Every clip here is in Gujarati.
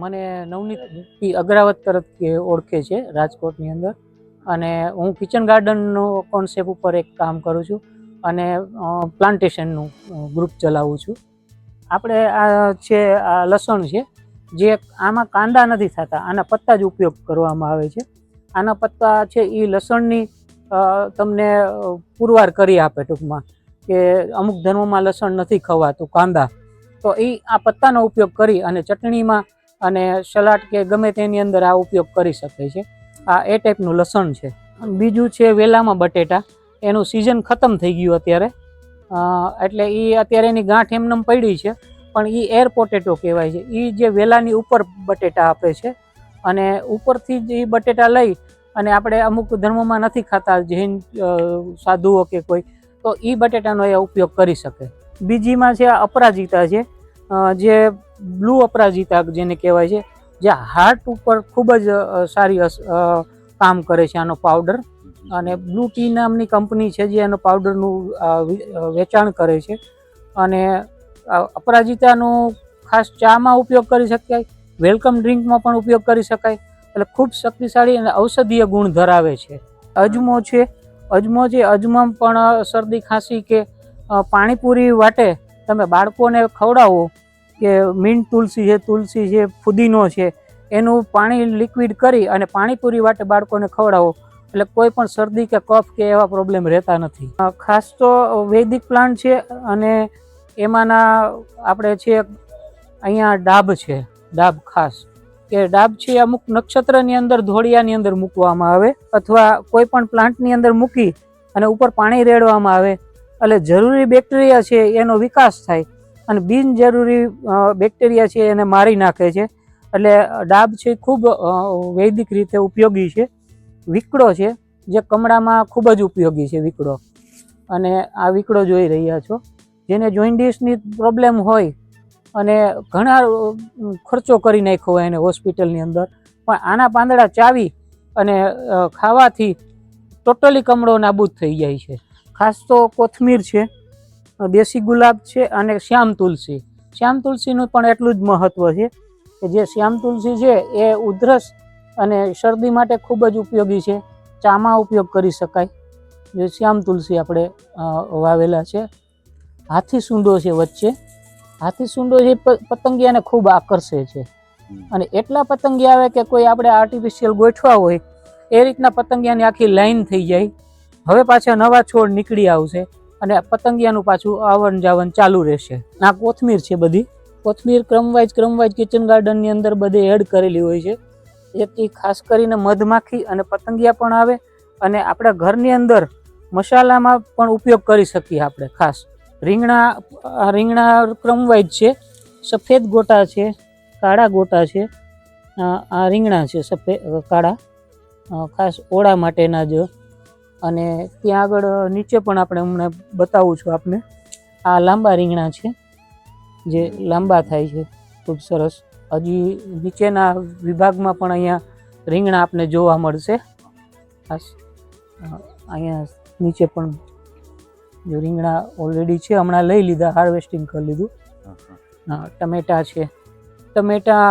મને નવનીત અગ્રાવત તરફથી ઓળખે છે રાજકોટની અંદર. અને હું કિચન ગાર્ડનનો કોન્સેપ્ટ ઉપર એક કામ કરું છું અને પ્લાન્ટેશનનું ગ્રુપ ચલાવું છું. આપણે આ છે, આ લસણ છે, જે આમાં કાંદા નથી થતા, આના પત્તા જ ઉપયોગ કરવામાં આવે છે. આના પત્તા છે એ લસણની તમને પુરવાર કરી આપે ટૂંકમાં કે અમુક ધર્મોમાં લસણ નથી ખવાતું કાંદા. તો એ આ પત્તાનો ઉપયોગ કરી અને ચટણીમાં અને સલાડ કે ગમે તેની અંદર આ ઉપયોગ કરી શકે છે. આ એ ટાઈપનું લસણ છે. બીજું છે વેલામાં બટેટા. એનું સિઝન ખતમ થઈ ગયું અત્યારે. એટલે એ અત્યારે એની ગાંઠ એમનેમ પડી છે. પણ એ એર પોટેટો કહેવાય છે. એ જે વેલાની ઉપર બટેટા આપે છે. અને ઉપરથી જ એ બટેટા લઈ અને આપણે અમુક ધર્મોમાં નથી ખાતા જૈન સાધુઓ કે કોઈ, તો એ બટેટાનો એ ઉપયોગ કરી શકે. બીજીમાં છે અપરાજિતા છે. જે બ્લુ અપરાજિતા જેને કહેવાય છે, જે હાર્ટ ઉપર ખૂબ જ સારી કામ કરે છે આનો પાવડર. અને બ્લુ ટી નામની કંપની છે જે એનો પાવડરનું વેચાણ કરે છે. અને અપરાજિતાનો ખાસ ચામાં ઉપયોગ કરી શકાય, વેલકમ ડ્રિંકમાં પણ ઉપયોગ કરી શકાય. એટલે ખૂબ શક્તિશાળી અને ઔષધીય ગુણ ધરાવે છે. અજમો છે અજમો છે અજમો પણ શરદી ખાંસી કે પાણીપુરી વાટે તમે બાળકોને ખવડાવો કે મીંટ તુલસી છે તુલસી છે, ફુદીનો છે, એનું પાણી લિક્વિડ કરી અને પાણીપુરી વાટે બાળકોને ખવડાવો. એટલે કોઈ પણ શરદી કે કફ કે એવા પ્રોબ્લેમ રહેતા નથી. ખાસ તો વૈદિક પ્લાન્ટ છે અને એમાંના આપણે છે, અહીંયા ડાબ છે, ડાબ ખાસ. કે ડાબ છે, અમુક નક્ષત્રની અંદર ધોળિયાની અંદર મૂકવામાં આવે અથવા કોઈ પણ પ્લાન્ટની અંદર મૂકી અને ઉપર પાણી રેડવામાં આવે. એટલે જરૂરી બેક્ટેરિયા છે, એનો વિકાસ થાય. અને બિનજરૂરી બેક્ટેરિયા છે એને મારી નાખે છે. એટલે ડાબ છે ખૂબ વૈદિક રીતે ઉપયોગી છે. વીકડો છે, જે કમળામાં ખૂબ જ ઉપયોગી છે વીકડો. અને આ વીકડો જોઈ રહ્યા છો. જેને જોઇન્ડિસની પ્રોબ્લેમ હોય અને ઘણા ખર્ચો કરી નાખ્યો હોય એને હોસ્પિટલની અંદર. પણ આના પાંદડા ચાવી અને ખાવાથી ટોટલી કમળો નાબૂદ થઈ જાય છે. ખાસ તો કોથમીર છે. દેશી ગુલાબ છે અને શ્યામ તુલસી. શ્યામ તુલસીનું પણ એટલું જ મહત્ત્વ છે કે જે શ્યામ તુલસી છે એ ઉધરસ અને શરદી માટે ખૂબ જ ઉપયોગી છે. ચામાં ઉપયોગ કરી શકાય. જે શ્યામ તુલસી આપણે વાવેલા છે. હાથી સૂંડો છે વચ્ચે. હાથી સૂંડો છે પતંગિયાને ખૂબ આકર્ષે છે. અને એટલા પતંગિયા આવે કે કોઈ આપણે આર્ટિફિશિયલ ગોઠવા હોય એ રીતના પતંગિયાની આખી લાઈન થઈ જાય. હવે પાછા નવા છોડ નીકળી આવશે. અને પતંગિયાનું પાછું આવન જાવન ચાલુ રહેશે. આ કોથમીર છે બધી. કોથમીર ક્રમવાઇઝ ક્રમવાઇઝ કિચન ગાર્ડનની અંદર બધે એડ કરેલી હોય છે. જેથી ખાસ કરીને મધમાખી અને પતંગિયા પણ આવે અને આપણા ઘરની અંદર મસાલામાં પણ ઉપયોગ કરી શકીએ આપણે ખાસ. રીંગણા રીંગણા ક્રમવાઇઝ છે. સફેદ ગોટા છે. કાળા ગોટા છે. આ રીંગણા છે સફેદ કાળા. ખાસ ઓળા માટેના જ અને ત્યાં આગળ નીચે પણ આપણે હમણાં બતાવું છું આપને. આ લાંબા રીંગણા છે જે લાંબા થાય છે ખૂબ સરસ. હજી નીચેના વિભાગમાં પણ અહીંયા રીંગણા આપને જોવા મળશે. ખાસ અહીંયા નીચે પણ જો રીંગણા ઓલરેડી છે હમણાં લઈ લીધા હાર્વેસ્ટિંગ કરી લીધું. હા ટમેટા છે. ટમેટા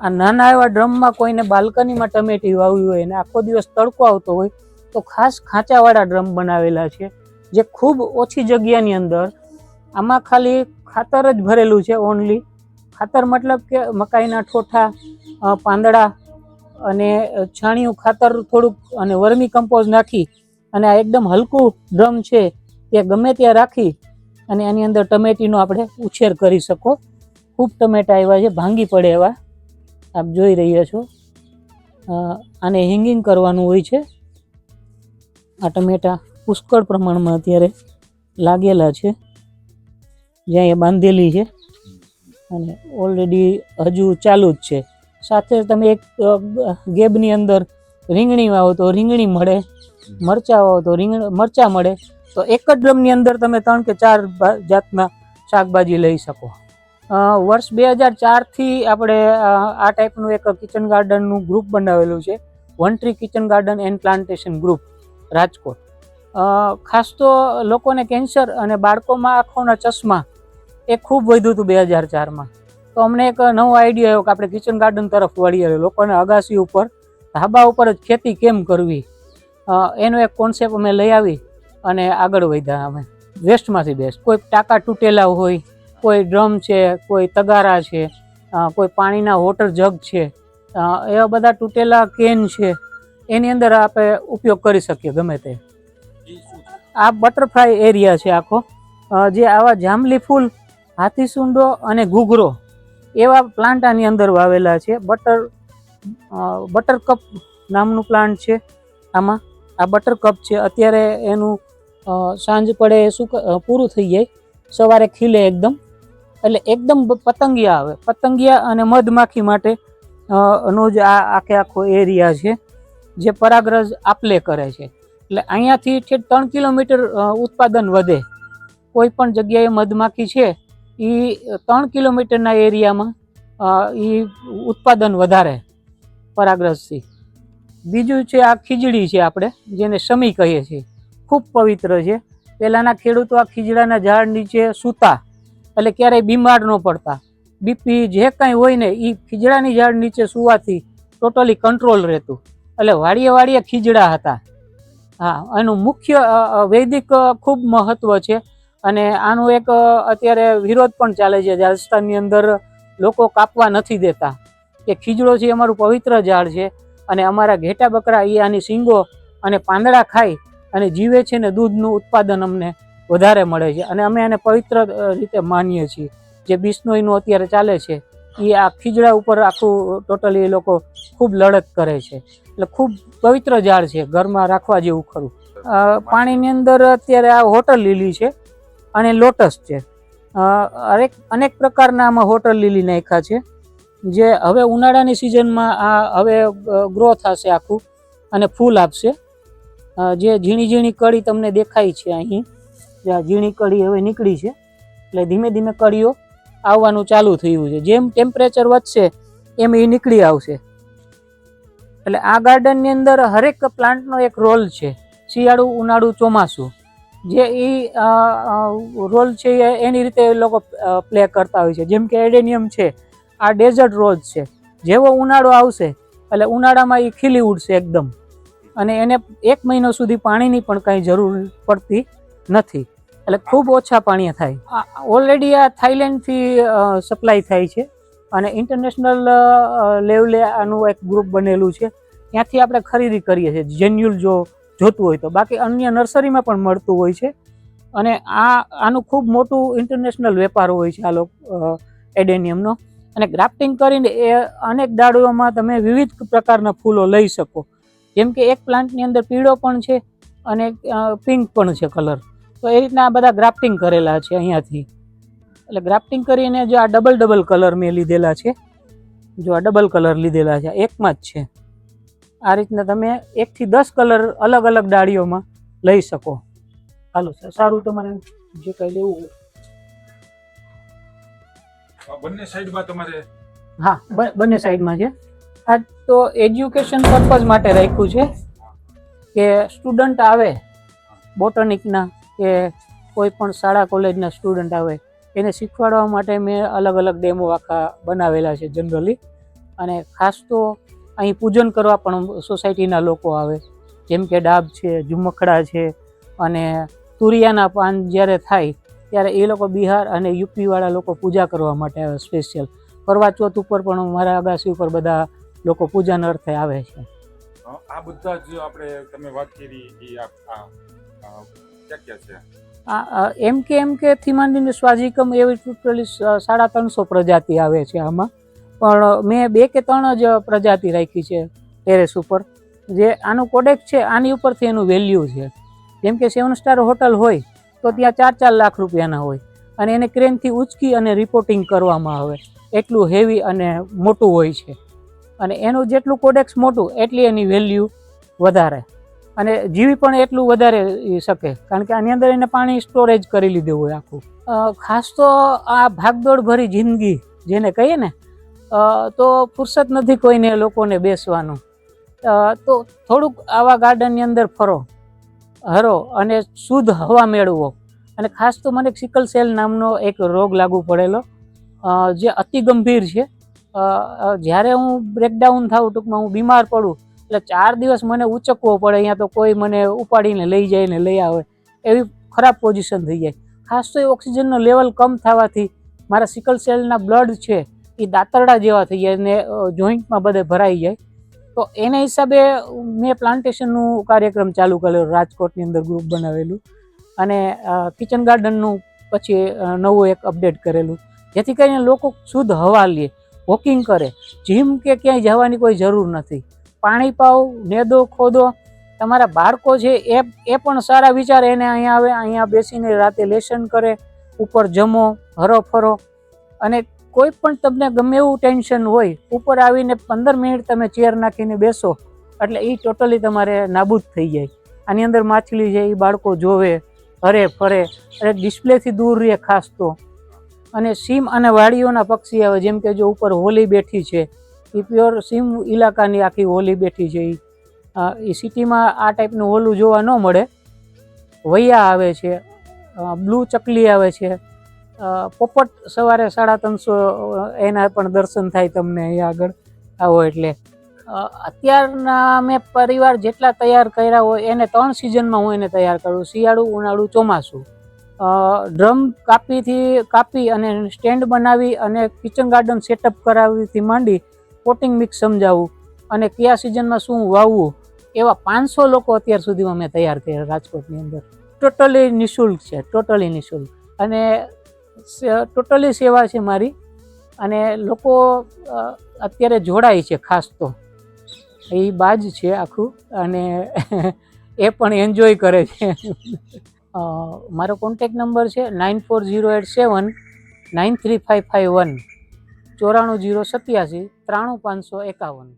આ નાના એવા ડ્રમમાં કોઈને બાલ્કનીમાં ટમેટી વાવી હોય અને આખો દિવસ તડકો આવતો હોય, તો ખાસ ખાંચાવાળા ડ્રમ બનાવેલા છે, જે ખૂબ ઓછી જગ્યાની અંદર, આમાં ખાલી ખાતર જ ભરેલું છે ઓનલી ખાતર મતલબ કે મકાઈના ઠોઠા પાંદડા અને છાણિયું ખાતર થોડુંક અને વર્મી કમ્પોઝ નાખી અને આ એકદમ હલકું ડ્રમ છે તે ગમે ત્યાં રાખી અને એની અંદર ટમેટીનો આપણે ઉછેર કરી શકો. ખૂબ ટમેટા એવા છે, ભાંગી પડે એવા. આપ જોઈ રહ્યા છો. આને હેંગિંગ કરવાનું હોય છે. આ ટમેટા પુષ્કળ પ્રમાણમાં અત્યારે લાગેલા છે. જ્યાં એ બાંધેલી છે. અને ઓલરેડી હજુ ચાલુ જ છે. સાથે તમે એક ગેબની અંદર રીંગણી વાવો તો રીંગણી મળે. મરચાં વાવો તો રીંગણ, મરચાં મળે. તો એક જ ડ્રમની અંદર તમે ત્રણ કે ચાર જાતના શાકભાજી લઈ શકો. વર્ષ બે હજાર ચારથી આપણે આ ટાઈપનું એક કિચન ગાર્ડનનું ગ્રુપ બનાવેલું છે. One tree kitchen garden and plantation group Rajkot. ખાસ તો લોકોને કેન્સર અને બાળકોમાં આંખોના ચશ્મા એ ખૂબ વધ્યું હતું બે હજાર ચારમાં. તો અમને એક નવો આઈડિયા આવ્યો કે આપણે કિચન ગાર્ડન તરફ વળીએ. લોકોને અગાસી ઉપર, ધાબા ઉપર જ ખેતી કેમ કરવી? એનો એક કોન્સેપ્ટ અમે લઈ આવી અને આગળ વધ્યા અમે. વેસ્ટમાંથી બેસ્ટ કોઈ ટાંકા તૂટેલા હોય કોઈ ડ્રમ છે, કોઈ તગારા છે કોઈ પાણીના વોટર જગ છે એવા બધા તૂટેલા કેન છે, એની અંદર આપણે ઉપયોગ કરી શકીએ ગમે તે. આ બટરફ્લાય એરિયા છે આખો. જે આવા જાંબલી ફૂલ હાથીસુંડો અને ઘૂઘરો એવા પ્લાન્ટ આની અંદર વાવેલા છે. બટર બટરકપ નામનું પ્લાન્ટ છે આમાં. આ બટરકપ છે. અત્યારે એનું સાંજ પડે શું પૂરું થઈ જાય. સવારે ખીલે એકદમ. એટલે એકદમ પતંગિયા આવે. પતંગિયા અને મધમાખી માટે નો જ આ આખે આખો એરિયા છે, જે પરાગરજ આપલે કરે છે. એટલે અહીંયાથી છે ત્રણ કિલોમીટર ઉત્પાદન વધે. કોઈ પણ જગ્યાએ મધમાખી છે એ ત્રણ કિલોમીટરના એરિયામાં એ ઉત્પાદન વધારે પરાગરજથી. બીજું છે આ ખીજડી છે આપણે, જેને શમી કહીએ છીએ. ખૂબ પવિત્ર છે. પહેલાંના ખેડૂતો આ ખીજડાના ઝાડ નીચે સૂતા. એટલે ક્યારેય બીમાર ન પડતા. બીપી જે કાંઈ હોય ને એ ખીજડાની ઝાડ નીચે સુવાથી ટોટલી કંટ્રોલ રહેતું. એટલે વાડીએ વાડીએ ખીજડા હતા. હા, એનું મુખ્ય વૈદિક ખૂબ મહત્વ છે. અને આનું એક અત્યારે વિરોધ પણ ચાલે છે રાજસ્થાનની અંદર લોકો કાપવા નથી દેતા. કે ખીજડો છે અમારું પવિત્ર ઝાડ છે અને અમારા ઘેટા બકરા એ આની શીંગો અને પાંદડા ખાઈ અને જીવે છે ને દૂધનું ઉત્પાદન અમને. વધારે મળે છે. અને અમે એને પવિત્ર રીતે માનીએ છીએ. જે બિશ્નોઈનું અત્યારે ચાલે છે એ આ ખીજડા ઉપર આખું ટોટલી એ લોકો ખૂબ લડત કરે છે. એટલે ખૂબ પવિત્ર ઝાડ છે, ઘરમાં રાખવા જેવું ખરું. પાણીની અંદર અત્યારે આ હોટલ લીલી છે અને લોટસ છે. અનેક અનેક પ્રકારના આમાં હોટલ લીલી નાખ્યા છે. જે હવે ઉનાળાની સિઝનમાં આ હવે ગ્રો થશે આખું અને ફૂલ આપશે. જે ઝીણી ઝીણી કળી તમને દેખાય છે અહીં. જે આ ઝીણી કળી હવે નીકળી છે. એટલે ધીમે ધીમે કળીઓ આવવાનું ચાલુ થયું છે. જેમ ટેમ્પરેચર વધશે, એમ એ નીકળી આવશે. એટલે આ ગાર્ડનની અંદર હરેક પ્લાન્ટનો એક રોલ છે. શિયાળુ, ઉનાળુ, ચોમાસું. જે એ રોલ છે એની રીતે લોકો પ્લે કરતા હોય છે. જેમ કે એડેનિયમ છે. આ ડેઝર્ટ રોઝ છે. જેવો ઉનાળો આવશે, એટલે ઉનાળામાં એ ખીલી ઉડશે એકદમ. અને એને એક મહિનો સુધી પાણીની પણ કાંઈ જરૂર પડતી નથી. એટલે ખૂબ ઓછા પાણી થાય. ઓલરેડી આ થાઈલેન્ડથી સપ્લાય થાય છે. અને ઇન્ટરનેશનલ લેવલે આનું એક ગ્રુપ બનેલું છે. ત્યાંથી આપણે ખરીદી કરીએ છીએ. જેન્યુલ જો જોતું હોય તો. બાકી અન્ય નર્સરીમાં પણ મળતું હોય છે. અને આ, આનું ખૂબ મોટું ઇન્ટરનેશનલ વેપાર હોય છે આ લોકો એડેનિયમનો. અને ગ્રાફ્ટિંગ કરીને એ અનેક ડાળીઓમાં તમે વિવિધ પ્રકારના ફૂલો લઈ શકો. જેમ કે એક પ્લાન્ટની અંદર પીળો પણ છે અને પિંક પણ છે કલર તો એ રીતના આ બધા ગ્રાફ્ટિંગ કરેલા છે અહીંયાથી. એટલે ગ્રાફ્ટિંગ કરીને જો આ ડબલ ડબલ કલર મેં લીધેલા છે જો આ ડબલ કલર લીધેલા છે એકમાં જ છે. આ રીતના તમે એકથી દસ કલર અલગ અલગ ડાળીઓમાં લઈ શકો. હાલો સર સારું તમારે જે કંઈ લેવું હોય. બંને સાઈડમાં તમારે હા બંને સાઈડમાં છે. આ તો એજ્યુકેશન પર્પઝ માટે રાખ્યું છે કે સ્ટુડન્ટ આવે બોટનિકના કે કોઈ પણ શાળા કોલેજના સ્ટુડન્ટ આવે, એને શીખવાડવા માટે મેં અલગ અલગ ડેમો આખા બનાવેલા છે જનરલી અને ખાસ તો અહીં પૂજન કરવા પણ સોસાયટીના લોકો આવે. જેમ કે ડાબ છે ઝુમખડા છે અને તુરિયાના પાન જ્યારે થાય ત્યારે એ લોકો બિહાર અને યુપીવાળા લોકો પૂજા કરવા માટે આવે સ્પેશિયલ કરવા ચોથ ઉપર પણ મારા અગાસી ઉપર બધા લોકો પૂજાના અર્થે આવે છે. આ બધા જ આપણે તમે વાત કરી એમ કે એમ કે થી માંડીને એવી ટોટલી સાડા ત્રણસો પ્રજાતિ આવે છે આમાં. પણ મેં બે કે ત્રણ જ પ્રજાતિ રાખી છે ટેરેસ ઉપર. જે આનું કોડેક છે, આની ઉપરથી એનું વેલ્યુ છે. જેમ કે સેવન સ્ટાર હોટલ હોય, તો ત્યાં ચાર ચાર લાખ રૂપિયાના હોય. અને એને ક્રેનથી ઉચકી અને રિપોર્ટિંગ કરવામાં આવે. એટલું હેવી અને મોટું હોય છે. અને એનું જેટલું કોડેક્સ મોટું, એટલી એની વેલ્યુ વધારે. અને જીવી પણ એટલું વધારે શકે. કારણ કે આની અંદર એને પાણી સ્ટોરેજ કરી લીધું હોય આખું. ખાસ તો આ ભાગદોડ ભરી જિંદગી જેને કહીએ ને તો ફુરસત નથી કોઈને લોકોને બેસવાનું. તો થોડુંક આવા ગાર્ડનની અંદર ફરો, હરો અને શુદ્ધ હવા મેળવો. અને ખાસ તો મને સિકલ સેલ નામનો એક રોગ લાગુ પડેલો જે અતિ ગંભીર છે જ્યારે હું બ્રેકડાઉન થાઉં ટૂંકમાં હું બીમાર પડું એટલે ચાર દિવસ મને ઉચકવો પડે, અહીંયા તો કોઈ મને ઉપાડીને લઈ જાય ને લઈ આવે, એવી ખરાબ પોઝિશન થઈ જાય. ખાસ તો એ ઓક્સિજનનો લેવલ કમ થવાથી મારા સિકલ સેલના બ્લડ છે, એ દાતરડા જેવા થઈ જાય ને જોઈન્ટમાં બધે ભરાઈ જાય. તો એના હિસાબે મેં પ્લાન્ટેશનનું કાર્યક્રમ ચાલુ કરેલો રાજકોટની અંદર ગ્રુપ બનાવેલું. અને કિચન ગાર્ડનનું પછી નવું એક અપડેટ કરેલું. જેથી કરીને લોકો શુદ્ધ હવા લે વોકિંગ કરે. જીમ કે ક્યાંય જવાની કોઈ જરૂર નથી. પાણી પાવ નેદો ખોદો. તમારા બાળકો છે એ એ પણ સારા વિચાર એને અહીંયા આવે, અહીંયા બેસીને રાતે લેસન કરે, ઉપર જમો, હરો ફરો. અને કોઈ પણ તમને ગમે એવું ટેન્શન હોય, ઉપર આવીને પંદર મિનિટ તમે ચેર નાખીને બેસો, એટલે એ ટોટલી તમારે નાબૂદ થઈ જાય. આની અંદર માછલી છે એ બાળકો જોવે, હરે ફરે, અને ડિસ્પ્લેથી દૂર રહે ખાસ તો. અને સીમ અને વાડીઓના પક્ષી આવે, જેમ કે જો ઉપર હોલી બેઠી છે એ પ્યોર સીમ ઇલાકાની આખી હોલી બેઠી છે એ સિટીમાં આ ટાઈપનું હોલું જોવા ન મળે. વૈયા આવે છે બ્લુ ચકલી આવે છે. પોપટ સવારે સાડા ત્રણસો એના પણ દર્શન થાય તમને અહીંયા આગળ આવો એટલે. અત્યારના મેં પરિવાર જેટલા તૈયાર કર્યા હોય, એને ત્રણ સિઝનમાં હું એને તૈયાર કરું. શિયાળું, ઉનાળું, ચોમાસું. ડ્રમ કાપીથી કાપી અને સ્ટેન્ડ બનાવી અને કિચન ગાર્ડન સેટઅપ કરાવીથી માંડી પોટિંગ મિક્સ સમજાવું અને કયા સિઝનમાં શું વાવવું એવા પાંચસો લોકો અત્યાર સુધીમાં મેં તૈયાર કર્યા રાજકોટની અંદર. ટોટલી નિઃશુલ્ક છે ટોટલી નિઃશુલ્ક. અને ટોટલી સેવા છે મારી અને લોકો અત્યારે જોડાય છે ખાસ તો. એ બાજ છે આખું અને એ પણ એન્જોય કરે છે. મારો કોન્ટેક નંબર છે nine four zero eight seven nine three five five one ચોરાણું જીરો સત્યાસી ત્રાણું પાંચસો એકાવન.